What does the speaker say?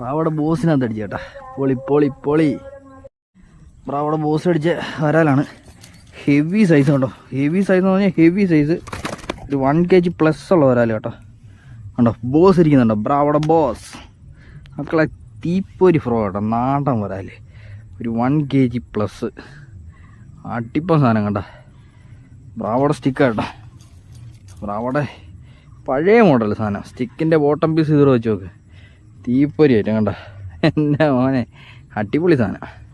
ബ്രാവടെ ബോസിനകത്ത് അടിച്ചു കേട്ടാ. പൊളി പൊളി പൊളി. അവിടെ ബോസ് അടിച്ച വരാലാണ്. ഹെവി സൈസ് കേട്ടോ ഹെവി സൈസ് എന്ന് പറഞ്ഞാൽ ഹെവി സൈസ് ഒരു വൺ കെ ജി പ്ലസ് ഉള്ള വരാൽ കേട്ടോ. കണ്ടോ? ബോസ് ഇരിക്കുന്നുണ്ടോ? ബ്രാവട ബോസ്. മക്കളെ തീപ്പൊരി ഫ്രോ കേട്ടോ. നാടൻ വരാൽ. ഒരു വൺ കെ ജി പ്ലസ് അടിപ്പം സാധനം കണ്ട? ബ്രാവട സ്റ്റിക്ക് കേട്ടോ. ബ്രാവടെ പഴയ മോഡൽ സാധനം. സ്റ്റിക്കിന്റെ ബോട്ടം പീസ് സീറോ വെച്ച് നോക്ക്. തീപ്പൊരി ആയിട്ട് കണ്ട? എന്റെ മോനെ. അടിപൊളി സാധനം.